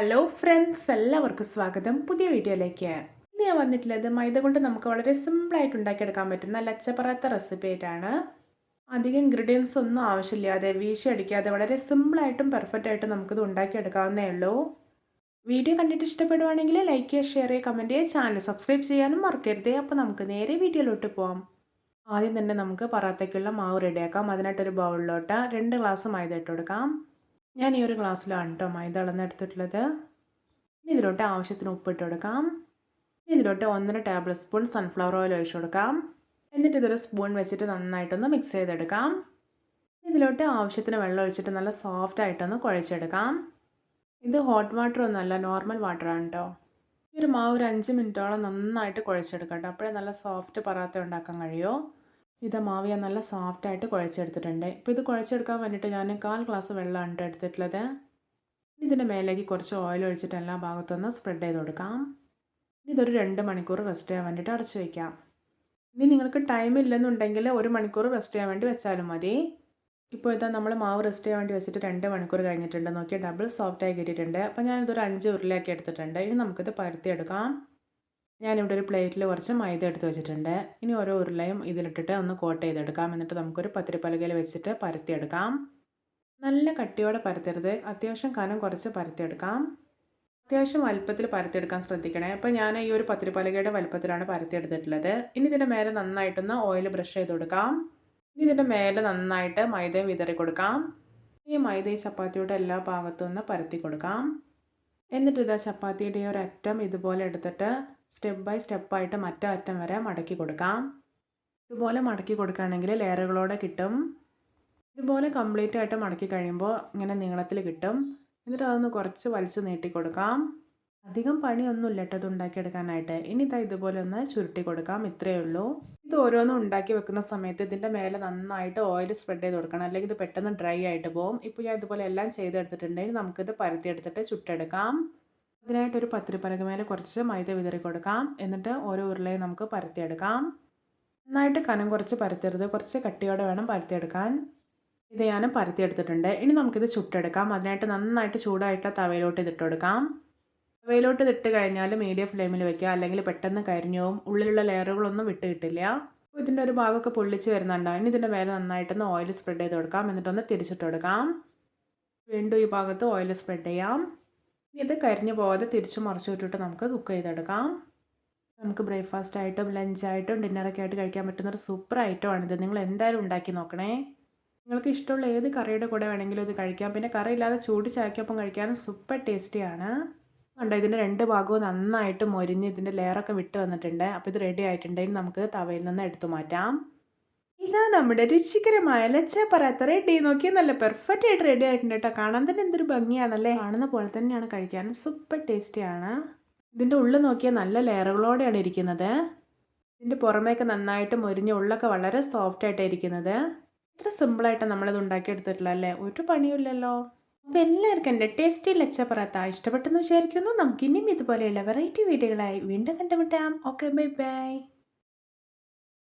Hello friends എല്ലാവർക്കും സ്വാഗതം. പുതിയ വീഡിയോയിലേക്ക്. ഇന്ന് ഞാൻ വന്നിട്ടുള്ളത് മൈദ കൊണ്ട് നമുക്ക് വളരെ സിമ്പിളായിട്ട് ഉണ്ടാക്കിയെടുക്കാൻ പറ്റുന്ന ലച്ചപ്പറാത്ത റെസിപ്പി ആയിട്ടാണ്. അധികം ഇൻഗ്രീഡിയൻസ് ഒന്നും ആവശ്യമില്ലാതെ വീശി അടിക്കാതെ വളരെ സിമ്പിളായിട്ടും പെർഫെക്റ്റ് ആയിട്ടും നമുക്കിത് ഉണ്ടാക്കിയെടുക്കാവുന്നേ ഉള്ളൂ. വീഡിയോ കണ്ടിട്ട് ഇഷ്ടപ്പെടുവാണെങ്കിൽ ലൈക്ക് ചെയ്യുക ഷെയർ ചെയ്യുക കമന്റ് ചെയ്യുക ചാനൽ സബ്സ്ക്രൈബ് ചെയ്യാനും മറക്കരുത്. അപ്പോൾ നമുക്ക് നേരെ വീഡിയോയിലോട്ട് പോവാം. ആദ്യം തന്നെ നമുക്ക് പറാത്തയ്ക്കുള്ള മാവ് റെഡിയാക്കാം അതിനായിട്ടൊരു ബൗളിലോട്ട് രണ്ട് ഗ്ലാസ് മൈദ ഇട്ട് കൊടുക്കാം. ഞാൻ ഈ ഒരു ഗ്ലാസ്സിലാണ് കേട്ടോ മൈദ അളന്നെടുത്തിട്ടുള്ളത് ഇനി ഇതിലോട്ട് ആവശ്യത്തിന് ഉപ്പിട്ട് കൊടുക്കാം. ഇതിലോട്ട് ഒന്നര ടേബിൾ സ്പൂൺ സൺഫ്ലവർ ഓയിൽ ഒഴിച്ചു കൊടുക്കാം. എന്നിട്ട് ഇതൊരു സ്പൂൺ വെച്ചിട്ട് നന്നായിട്ടൊന്ന് മിക്സ് ചെയ്തെടുക്കാം. ഇതിലോട്ട് ആവശ്യത്തിന് വെള്ളം ഒഴിച്ചിട്ട് നല്ല സോഫ്റ്റ് ആയിട്ടൊന്ന് കുഴച്ചെടുക്കാം. ഇത് ഹോട്ട് വാട്ടർ ഒന്നുമല്ല നോർമൽ വാട്ടറാണ് കേട്ടോ ഈ ഒരു മാവ് ഒരു അഞ്ച് മിനിറ്റോളം നന്നായിട്ട് കുഴച്ചെടുക്കാം കേട്ടോ അപ്പോഴേ നല്ല സോഫ്റ്റ് പറാത്ത ഉണ്ടാക്കാൻ കഴിയുമോ ഇത് മാവിയ ഞാൻ നല്ല സോഫ്റ്റായിട്ട് കുഴച്ചെടുത്തിട്ടുണ്ട്. ഇപ്പോൾ ഇത് കുഴച്ചെടുക്കാൻ വേണ്ടിയിട്ട് ഞാൻ കാൽ ഗ്ലാസ് വെള്ളമാണ് എടുത്തിട്ടുള്ളത്. ഇതിന്റെ മേലേക്ക് കുറച്ച് ഓയിൽ ഒഴിച്ചിട്ട് എല്ലാ ഭാഗത്തുനിന്ന് സ്പ്രെഡ് ചെയ്ത് കൊടുക്കാം. ഇതൊരു രണ്ട് മണിക്കൂർ റെസ്റ്റ് ചെയ്യാൻ വേണ്ടിയിട്ട് അടച്ചു വയ്ക്കാം ഇനി നിങ്ങൾക്ക് ടൈം ഇല്ലെന്നുണ്ടെങ്കിൽ ഒരു മണിക്കൂർ റെസ്റ്റ് ചെയ്യാൻ വേണ്ടി വെച്ചാലും മതി. ഇപ്പോൾ ഇതാ നമ്മൾ മാവ് റെസ്റ്റ് ചെയ്യാൻ വേണ്ടി വെച്ചിട്ട് രണ്ട് മണിക്കൂർ കഴിഞ്ഞിട്ടുണ്ട്. നോക്കിയാൽ ഡബിൾ സോഫ്റ്റായി കിട്ടിയിട്ടുണ്ട്. അപ്പോൾ ഞാനിതൊരു അഞ്ച് ഉരുളയാക്കി എടുത്തിട്ടുണ്ട്. ഇനി നമുക്കിത് പരത്തിയെടുക്കാം. ഞാനിവിടെ ഒരു പ്ലേറ്റിൽ കുറച്ച് മൈദ എടുത്ത് വെച്ചിട്ടുണ്ട്. ഇനി ഓരോ ഉരുളയും ഇതിലിട്ടിട്ട് ഒന്ന് കോട്ട് ചെയ്തെടുക്കാം. എന്നിട്ട് നമുക്കൊരു പത്തിരിപ്പലകയിൽ വെച്ചിട്ട് പരത്തിയെടുക്കാം. നല്ല കട്ടിയോടെ പരത്തരുത്. അത്യാവശ്യം കനം കുറച്ച് പരത്തിയെടുക്കാം. അത്യാവശ്യം വലുപ്പത്തിൽ പരത്തിയെടുക്കാൻ ശ്രദ്ധിക്കണേ. അപ്പോൾ ഞാൻ ഈ ഒരു പത്തിരിപ്പലകയുടെ വലുപ്പത്തിലാണ് പരത്തിയെടുത്തിട്ടുള്ളത്. ഇനി ഇതിന്റെ മേലെ നന്നായിട്ടൊന്ന് ഓയിൽ ബ്രഷ് ചെയ്ത് കൊടുക്കാം. ഇനി ഇതിന്റെ മേലെ നന്നായിട്ട് മൈദയും വിതറി കൊടുക്കാം. ഈ മൈദ ഈ ചപ്പാത്തിയുടെ എല്ലാ ഭാഗത്തും ഒന്ന് പരത്തി കൊടുക്കാം. എന്നിട്ട് ഇതാ ചപ്പാത്തിയുടെ ഒരു അറ്റം ഇതുപോലെ എടുത്തിട്ട് സ്റ്റെപ്പ് ബൈ സ്റ്റെപ്പായിട്ട് മറ്റേ അറ്റം വരെ മടക്കി കൊടുക്കാം. ഇതുപോലെ മടക്കി കൊടുക്കുകയാണെങ്കിൽ ലെയറുകളോടെ കിട്ടും. ഇതുപോലെ കംപ്ലീറ്റ് ആയിട്ട് മടക്കി കഴിയുമ്പോൾ ഇങ്ങനെ നീളത്തിൽ കിട്ടും. എന്നിട്ട് അതൊന്ന് കുറച്ച് വലിച്ചു നീട്ടി കൊടുക്കാം. അധികം പണിയൊന്നും കേട്ടോ ഇത് ഉണ്ടാക്കിയെടുക്കാനായിട്ട്. ഇനി ഇതാ ഇതുപോലെ ഒന്ന് ചുരുട്ടി കൊടുക്കാം. ഇത്രയേ ഉള്ളൂ. ഇത് ഓരോന്നും ഉണ്ടാക്കി വെക്കുന്ന സമയത്ത് ഇതിന്റെ മേലെ നന്നായിട്ട് ഓയിൽ സ്പ്രെഡ് ചെയ്ത് കൊടുക്കണം. അല്ലെങ്കിൽ ഇത് പെട്ടെന്ന് ഡ്രൈ ആയിട്ട് പോകും ഇപ്പോൾ ഞാൻ ഇതുപോലെ എല്ലാം ചെയ്തെടുത്തിട്ടുണ്ടെങ്കിൽ നമുക്കിത് പരത്തിയെടുത്തിട്ട് ചുട്ടെടുക്കാം. അതിനായിട്ടൊരു പത്തിരിപ്പരക്ക് മേലെ കുറച്ച് മൈദ വിതറി കൊടുക്കാം. എന്നിട്ട് ഓരോ ഉരുളയും നമുക്ക് പരത്തിയെടുക്കാം. നന്നായിട്ട് കനം കുറച്ച് പരത്തരുത്. കുറച്ച് കട്ടിയോടെ വേണം പരത്തിയെടുക്കാൻ. ഇത് ഞാൻ പരത്തിയെടുത്തിട്ടുണ്ട്. ഇനി നമുക്കിത് ചുട്ടെടുക്കാം. അതിനായിട്ട് നന്നായിട്ട് ചൂടായിട്ട് തവയിലോട്ട് ഇതിട്ട് കൊടുക്കാം. തവയിലോട്ട് ഇതിട്ട് കഴിഞ്ഞാൽ മീഡിയം ഫ്ലെയിമിൽ വെക്കുക. അല്ലെങ്കിൽ പെട്ടെന്ന് കരിഞ്ഞു പോവും ഉള്ളിലുള്ള ലെയറുകളൊന്നും വിട്ട് കിട്ടില്ല. ഇതിന്റെ ഒരു ഭാഗമൊക്കെ പൊള്ളിച്ച് വരുന്നുണ്ടാവും ഇനി ഇതിന്റെ മേലെ നന്നായിട്ടൊന്ന് ഓയിൽ സ്പ്രെഡ് ചെയ്ത് കൊടുക്കാം. എന്നിട്ടൊന്ന് തിരിച്ചിട്ട് കൊടുക്കാം. വീണ്ടും ഈ ഭാഗത്ത് ഓയിൽ സ്പ്രെഡ് ചെയ്യാം. ഇത് കരിഞ്ഞു പോകാതെ തിരിച്ചു മറിച്ചു വിട്ടിട്ട് നമുക്ക് കുക്ക് ചെയ്തെടുക്കാം. നമുക്ക് ബ്രേക്ക്ഫാസ്റ്റ് ആയിട്ടും ലഞ്ചായിട്ടും ഡിന്നറൊക്കെ ആയിട്ട് കഴിക്കാൻ പറ്റുന്ന ഒരു സൂപ്പർ ഐറ്റമാണിത് നിങ്ങൾ എന്തായാലും ഉണ്ടാക്കി നോക്കണേ. നിങ്ങൾക്ക് ഇഷ്ടമുള്ള ഏത് കറിയുടെ കൂടെ വേണമെങ്കിലും ഇത് കഴിക്കാം. പിന്നെ കറി ഇല്ലാതെ ചൂട് ചായക്കൊപ്പം കഴിക്കാനും സൂപ്പർ ടേസ്റ്റിയാണ് കണ്ടോ ഇതിന്റെ രണ്ട് ഭാഗവും നന്നായിട്ട് മൊരിഞ്ഞ് ഇതിന്റെ ലെയറൊക്കെ വിട്ട് വന്നിട്ടുണ്ട്. അപ്പോൾ ഇത് റെഡി ആയിട്ടുണ്ടെങ്കിൽ നമുക്ക് തവയിൽ നിന്ന് എടുത്തു മാറ്റാം. ഇതാ നമ്മുടെ രുചികരമായ ലച്ച പറയാത്ത റെഡി. നോക്കിയാൽ നല്ല പെർഫെക്റ്റ് ആയിട്ട് റെഡി ആയിട്ടുണ്ട് കേട്ടോ. കാണാൻ തന്നെ എന്തൊരു ഭംഗിയാണല്ലേ? കാണുന്ന പോലെ തന്നെയാണ് കഴിക്കാനും. സൂപ്പർ ടേസ്റ്റിയാണ് ഇതിന്റെ ഉള്ളിൽ നോക്കിയാൽ നല്ല ലെയറുകളോടെയാണ് ഇരിക്കുന്നത്. ഇതിന്റെ പുറമേക്ക് നന്നായിട്ട് മൊരിഞ്ഞ ഉള്ളൊക്കെ വളരെ സോഫ്റ്റ് ആയിട്ടാണ് ഇരിക്കുന്നത്. ഇത്ര സിമ്പിളായിട്ട് നമ്മളിത് ഉണ്ടാക്കിയെടുത്തിട്ടില്ല അല്ലേ? ഒരു പണിയുമില്ലല്ലോ. അപ്പോൾ എല്ലാവർക്കും എന്റെ ടേസ്റ്റി ലച്ച ഇഷ്ടപ്പെട്ടെന്ന് വിചാരിക്കുന്നു. നമുക്കിനിയും ഇതുപോലെയുള്ള വെറൈറ്റി വീഡിയോകളായി വീണ്ടും കണ്ടുമുട്ടാം. Okay bye bye